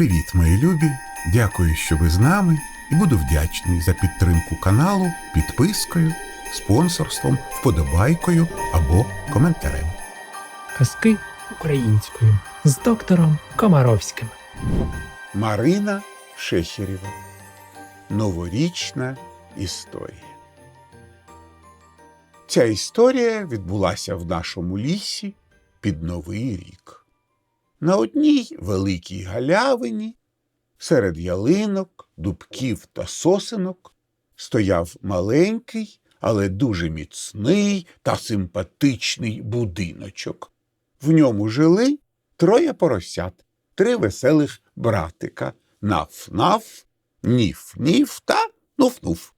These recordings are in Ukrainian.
Привіт, мої любі! Дякую, що ви з нами, і буду вдячний за підтримку каналу підпискою, спонсорством, вподобайкою або коментарем. Казки українською з доктором Комаровським. Марина Шехерєва. Новорічна історія. Ця історія відбулася в нашому лісі під Новий рік. На одній великій галявині, серед ялинок, дубків та сосенок, стояв маленький, але дуже міцний та симпатичний будиночок. В ньому жили троє поросят, три веселих братика Наф-наф, Ніф-ніф та Нуф-нуф.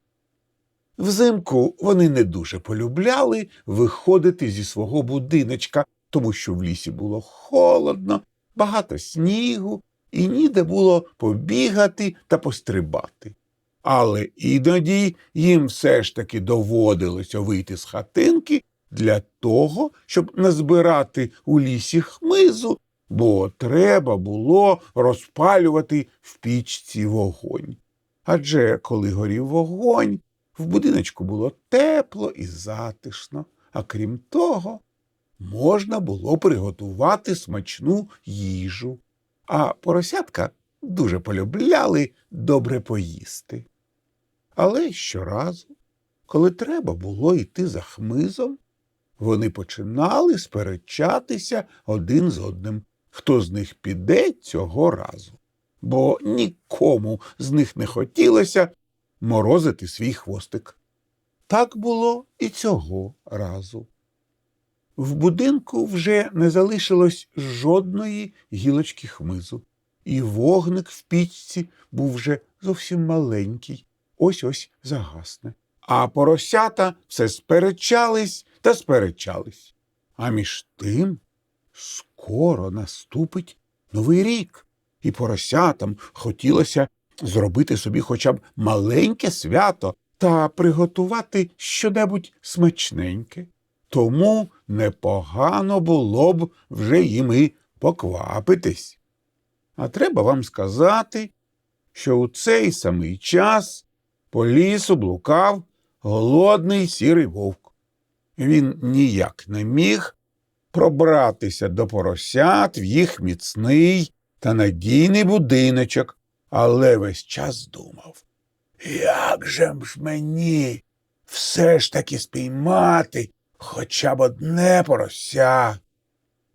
Взимку вони не дуже полюбляли виходити зі свого будиночка, тому що в лісі було холодно, багато снігу і ніде було побігати та пострибати. Але іноді їм все ж таки доводилося вийти з хатинки для того, щоб назбирати у лісі хмизу, бо треба було розпалювати в пічці вогонь. Адже коли горів вогонь, в будиночку було тепло і затишно, а крім того, можна було приготувати смачну їжу, а поросятка дуже полюбляли добре поїсти. Але щоразу, коли треба було йти за хмизом, вони починали сперечатися один з одним, хто з них піде цього разу, бо нікому з них не хотілося морозити свій хвостик. Так було і цього разу. В будинку вже не залишилось жодної гілочки хмизу, і вогник в пічці був вже зовсім маленький, ось ось загасне. А поросята все сперечались та сперечались. А між тим скоро наступить новий рік, і поросятам хотілося зробити собі хоча б маленьке свято та приготувати щонебудь смачненьке. Тому непогано було б вже їм і поквапитись. А треба вам сказати, що у цей самий час по лісу блукав голодний сірий вовк. Він ніяк не міг пробратися до поросят в їх міцний та надійний будиночок, але весь час думав, як же ж мені все ж таки спіймати хоча б одне порося.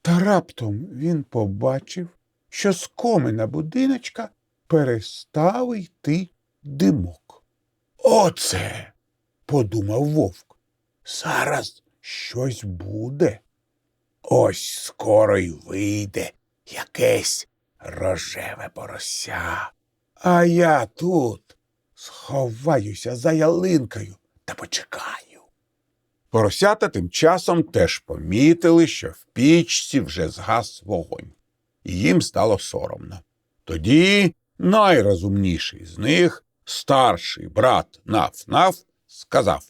Та раптом він побачив, що з комина будиночка перестав йти димок. Оце, подумав вовк, зараз щось буде. Ось скоро й вийде якесь рожеве порося. А я тут сховаюся за ялинкою та почекаю. Поросята тим часом теж помітили, що в пічці вже згас вогонь, і їм стало соромно. Тоді найрозумніший з них, старший брат Наф-Наф, сказав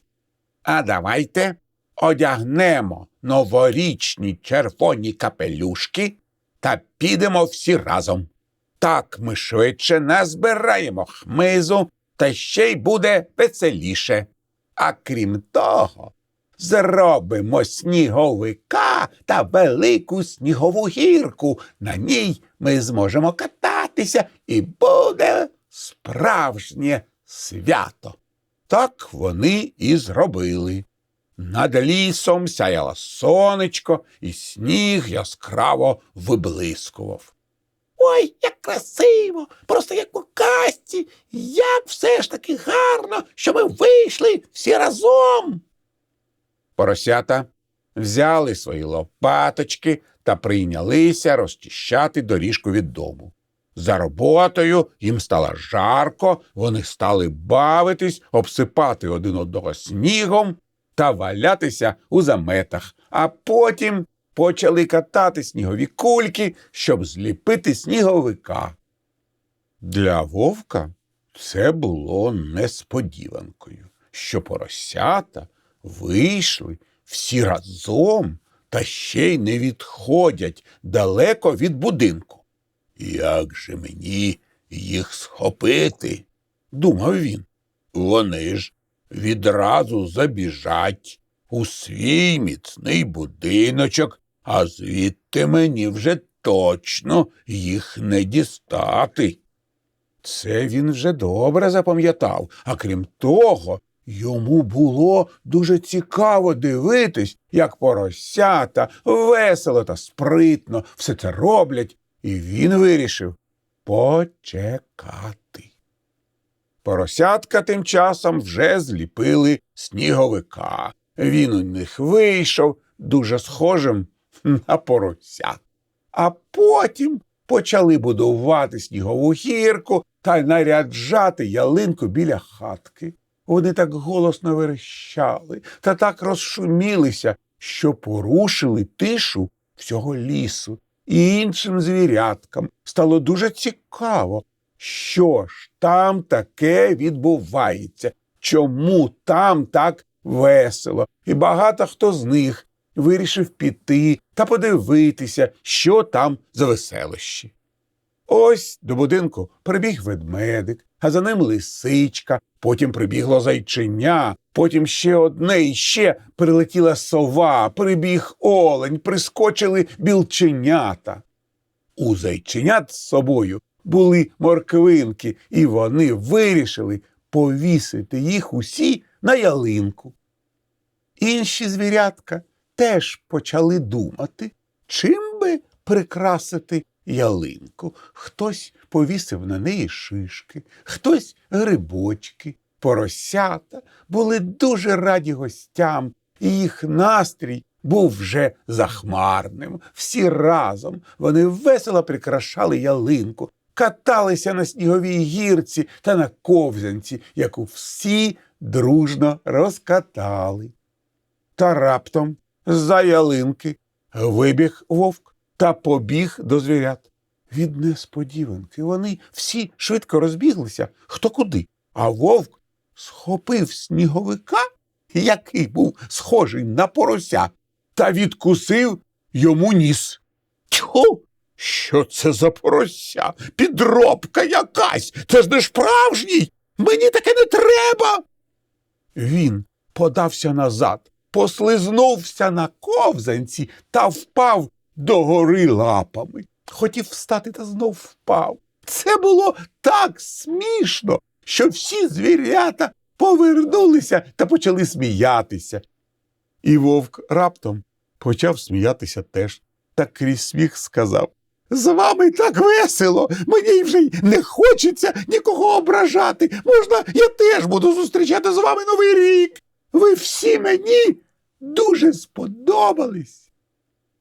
А давайте одягнемо новорічні червоні капелюшки та підемо всі разом. Так ми швидше назбираємо хмизу, та ще й буде веселіше. А крім того, зробимо сніговика та велику снігову гірку. На ній ми зможемо кататися і буде справжнє свято. Так вони і зробили. Над лісом сяяло сонечко, і сніг яскраво виблискував. Ой, як красиво, просто як у казці, як все ж таки гарно, що ми вийшли всі разом. Поросята взяли свої лопаточки та прийнялися розчищати доріжку від дому. За роботою їм стало жарко, вони стали бавитись, обсипати один одного снігом та валятися у заметах, а потім почали катати снігові кульки, щоб зліпити сніговика. Для вовка це було несподіванкою, що поросята вийшли всі разом та ще й не відходять далеко від будинку. Як же мені їх схопити? думав він. Вони ж відразу забіжать у свій міцний будиночок, а звідти мені вже точно їх не дістати. Це він вже добре запам'ятав, а крім того, йому було дуже цікаво дивитись, як поросята весело та спритно все це роблять, і він вирішив почекати. Поросятка тим часом вже зліпили сніговика. Він у них вийшов дуже схожим на поросят. А потім почали будувати снігову гірку та наряджати ялинку біля хатки. Вони так голосно верещали та так розшумілися, що порушили тишу всього лісу. І іншим звіряткам стало дуже цікаво, що ж там таке відбувається, чому там так весело, і багато хто з них вирішив піти та подивитися, що там за веселощі. Ось до будинку прибіг ведмедик, а за ним лисичка, потім прибігло зайченя, потім ще одне і ще прилетіла сова, прибіг олень, прискочили білченята. У зайченят з собою були морквинки, і вони вирішили повісити їх усі на ялинку. Інші звірятка теж почали думати, чим би прикрасити ялинку. Хтось повісив на неї шишки, хтось грибочки, поросята були дуже раді гостям, і їх настрій був вже захмарним. Всі разом вони весело прикрашали ялинку, каталися на сніговій гірці та на ковзанці, яку всі дружно розкатали. Та раптом з-за ялинки вибіг вовк та побіг до звірят. Від несподіванки вони всі швидко розбіглися хто куди, а вовк схопив сніговика, який був схожий на порося, та відкусив йому ніс. Тьху! Що це за порося? Підробка якась. Це ж не справжній. Мені таке не треба. Він подався назад, послизнувся на ковзанці та впав догори лапами. Хотів встати та знов впав. Це було так смішно, що всі звірята повернулися та почали сміятися. І вовк раптом почав сміятися теж, та крізь сміх сказав З вами так весело, мені вже й не хочеться нікого ображати. Можна, я теж буду зустрічати з вами новий рік. Ви всі мені дуже сподобались.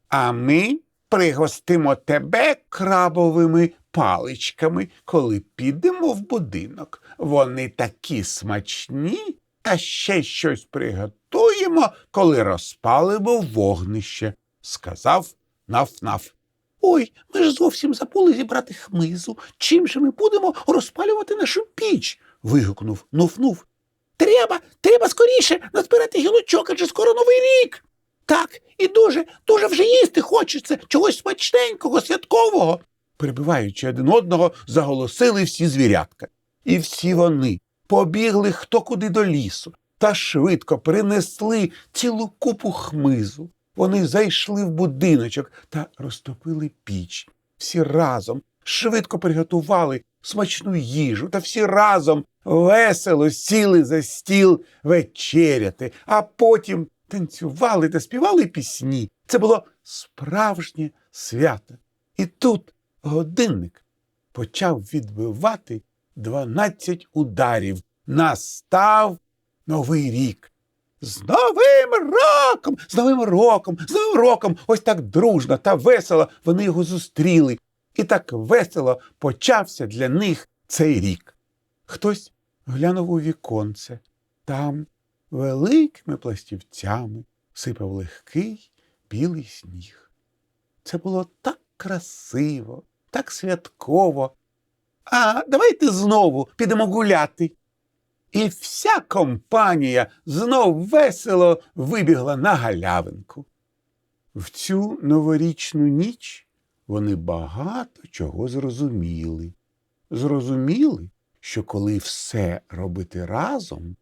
А ми пригостимо тебе крабовими паличками, коли підемо в будинок. Вони такі смачні, та ще щось приготуємо, коли розпалимо вогнище, сказав наф-наф. Ой, ми ж зовсім забули зібрати хмизу. Чим же ми будемо розпалювати нашу піч? вигукнув Нуф-Нуф. Треба, треба скоріше назбирати гілочок, адже скоро новий рік. Так, і дуже, дуже вже їсти хочеться чогось смачненького, святкового. Перебиваючи один одного, заголосили всі звірятка. І всі вони побігли хто куди до лісу та швидко принесли цілу купу хмизу. Вони зайшли в будиночок та розтопили піч. Всі разом швидко приготували смачну їжу та всі разом весело сіли за стіл вечеряти, а потім танцювали та співали пісні. Це було справжнє свято. І тут годинник почав відбивати дванадцять ударів. Настав новий рік. З Новим роком! З Новим роком! З Новим роком! Ось так дружно та весело вони його зустріли. І так весело почався для них цей рік. Хтось глянув у віконце. Там великими пластівцями сипав легкий білий сніг. Це було так красиво, так святково. А давайте знову підемо гуляти. І вся компанія знов весело вибігла на галявинку. В цю новорічну ніч вони багато чого зрозуміли. Зрозуміли, що коли все робити разом,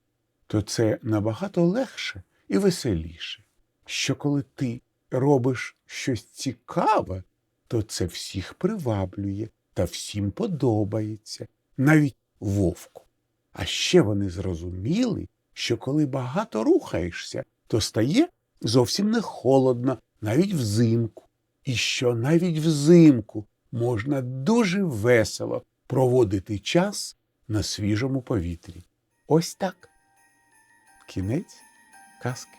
то це набагато легше і веселіше. Що коли ти робиш щось цікаве, то це всіх приваблює та всім подобається, навіть вовку. А ще вони зрозуміли, що коли багато рухаєшся, то стає зовсім не холодно, навіть взимку. І що навіть взимку можна дуже весело проводити час на свіжому повітрі. Ось так. Кінець казки.